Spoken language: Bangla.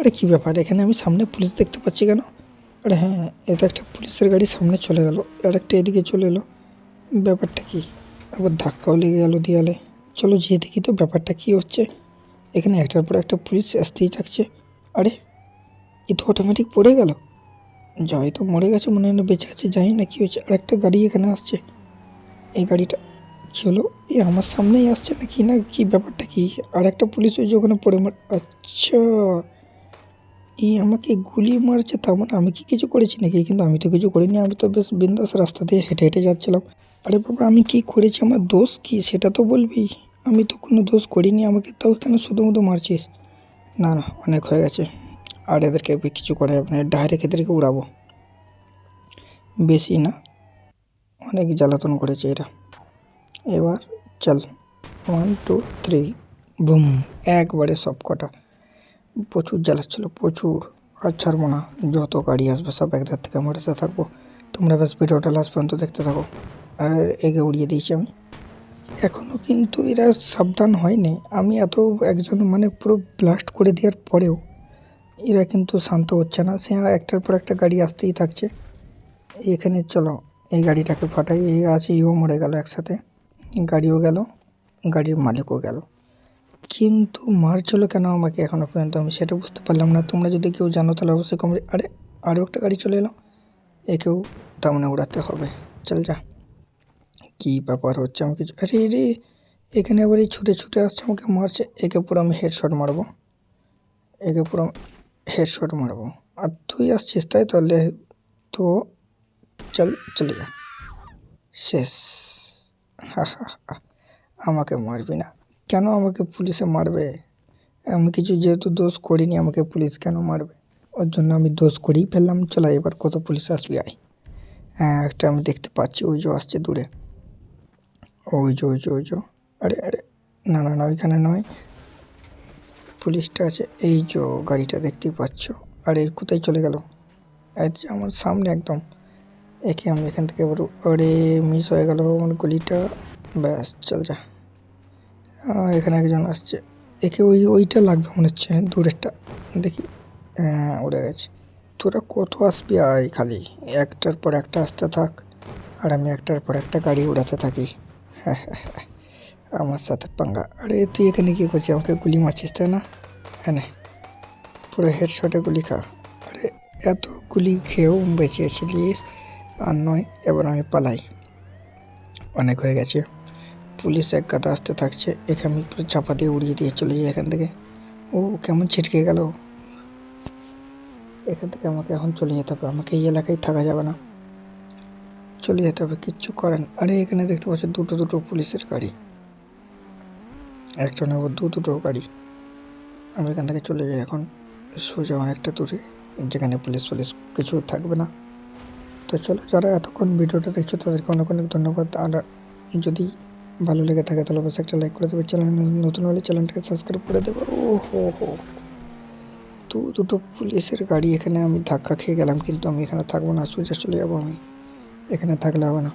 আরে কী ব্যাপার? এখানে আমি সামনে পুলিশ দেখতে পাচ্ছি কেন? আরে হ্যাঁ এটা একটা পুলিশের গাড়ি সামনে চলে গেল। আর একটা এদিকে চলে এলো। ব্যাপারটা কি? আবার ধাক্কাও লেগে গেল দেয়ালে। চলো যেয়ে দেখি তো ব্যাপারটা কী হচ্ছে। এখানে একটার পর একটা পুলিশ আসতেই থাকছে। আরে, এ তো অটোমেটিক পড়ে গেল। জয় তো মরে গেছে মনে হয় বেঁচে আছে, জানি না কী হচ্ছে আর একটা গাড়ি এখানে আসছে। এই গাড়িটা কী হলো? এ আমার সামনেই আসছে না কি না, কী ব্যাপারটা কি? আর একটা পুলিশ ওই যে ওখানে পড়ে আচ্ছা। এই আমাকে গুলি মারছে তার মানে আমি কি কিছু করেছি নাকি? কিন্তু আমি তো কিছু করিনি, আমি তো বেশ বিন্দাস রাস্তা দিয়ে হেঁটে হেঁটে যাচ্ছিলাম। আরে বাবা, আমি কি করেছি? আমার দোষ কি? সেটা তো বলবি। আমি তো কোনো দোষ করিনি, আমাকে তাও কেন শুধু মধু মারছিস? না না, অনেক হয়ে গেছে। আর এদেরকে কিছু করে যাবে না ডাইরেক্ট এদেরকে উড়াবো। বেশি না, অনেক জ্বালাতন করেছে এরা। এবার চল ওয়ান টু থ্রি বুম একবারে সব কটা প্রচুর জ্বালাচ্ছিল প্রচুর। আর ছাড়বো না, যত গাড়ি আসবে সব একধার থেকে মারতে থাকব। তোমরা বেশ ভিডিওটা লাস্ট পর্যন্ত দেখতে থাকো। আর এগে উড়িয়ে দিয়েছি আমি। এখনও কিন্তু এরা সাবধান হয়নি। আমি এত একজন মানে পুরো ব্লাস্ট করে দেওয়ার পরেও এরা কিন্তু শান্ত হচ্ছে না। সে একটার পর একটা গাড়ি আসতেই থাকছে। এখানে চলো, এই গাড়িটাকে ফাটাই। এই আছে, ইও মরে গেল একসাথে। গাড়িও গেল, গাড়ির মালিকও গেল। কিন্তু মারছিল কেন আমাকে এখনও পর্যন্ত আমি সেটা বুঝতে পারলাম না। তোমরা যদি কেউ জানো তাহলে অবশ্যই কমেন্ট আরে আরও একটা গাড়ি চলে এলো। একেও তার মানে উড়াতে হবে। চল যা। কী ব্যাপার হচ্ছে আমি কিছু আরে রে এখানে আবার এই ছুটে ছুটে আসছে আমাকে, মারছে। একে পুরো আমি হেডশট মারবো। একে পুরো হেডশট মারবো। আর তুই আসছিস তাই তাহলে তো, চল, চলে যা। শেষ। হা হা হা, আমাকে মারবি না। কেন আমাকে পুলিশে মারবে? আমি কিছু যেহেতু দোষ করিনি, আমাকে পুলিশ কেন মারবে? ওর জন্য আমি দোষ করেই ফেললাম। চলো এবার কত পুলিশ আসবি, আয়। হ্যাঁ একটা আমি দেখতে পাচ্ছি। ওই যে আসছে দূরে। ওই যে ওই যে ওই যে। আরে আরে, না না না, ওইখানে নয়। পুলিশটা আছে। এই যে গাড়িটা দেখতেই পাচ্ছ। আরে, কোথায় চলে গেল? আমার সামনে একদম। একে আমি এখান থেকে এবার আরে মিস হয়ে গেল আমার গলিটা। ব্যাস, চল যা। এখানে একজন আসছে। একে ওই, ওইটা লাগবে মনে হচ্ছে, দূরেরটা। দেখি হ্যাঁ উড়ে গেছে। তোরা কত আসবি আয় খালি? একটার পর একটা আসতে থাক, আর আমি একটার পর একটা গাড়ি উড়াতে থাকি। হ্যাঁ আমার সাথে পাঙ্গা। আরে, তুই এখানে কী করছিস? আমাকে গুলি মারছিস, তাই না? হ্যাঁ। পুরো হেডশটে গুলি খা। আরে, এত গুলি খেয়েও বেঁচেছিলিস আর নয়, এবার আমি পালাই। অনেক হয়ে গেছে। পুলিশ এক গাদা আসতে থাকছে একে আমি পুরো চাপা দিয়ে উড়িয়ে দিয়ে চলে যাই এখান থেকে। ও কেমন ছিটকে গেল? এখান থেকে আমাকে এখন চলে যেতে হবে, আমাকে এই এলাকায় থাকা যাবে না। চলে যেতে হবে, কিচ্ছু করেন আরে, এখানে দেখতে পাচ্ছি, দুটো দুটো পুলিশের গাড়ি। একটা নেব, দু দুটো গাড়ি। আমি এখান থেকে চলে যাই এখন। সোজা অনেকটা দূরে, যেখানে পুলিশ পুলিশ কিছু থাকবে না। তো চলো, যারা এতক্ষণ ভিডিওটা দেখছ, তাদেরকে অনেক অনেক ধন্যবাদ। আর যদি ভালো লেগে থাকে, তাহলে অবশ্যই একটা লাইক করে দেবে। চ্যানেল নতুন হলে চ্যানেলটাকে সাবস্ক্রাইব করে দেবে। ও হো হো। তো দুটো পুলিশের গাড়ি এখানে আমি ধাক্কা খেয়ে গেলাম, কিন্তু আমি এখানে থাকব না, সোজা চলে যাব আমি। এখানে থাকলে হবে না।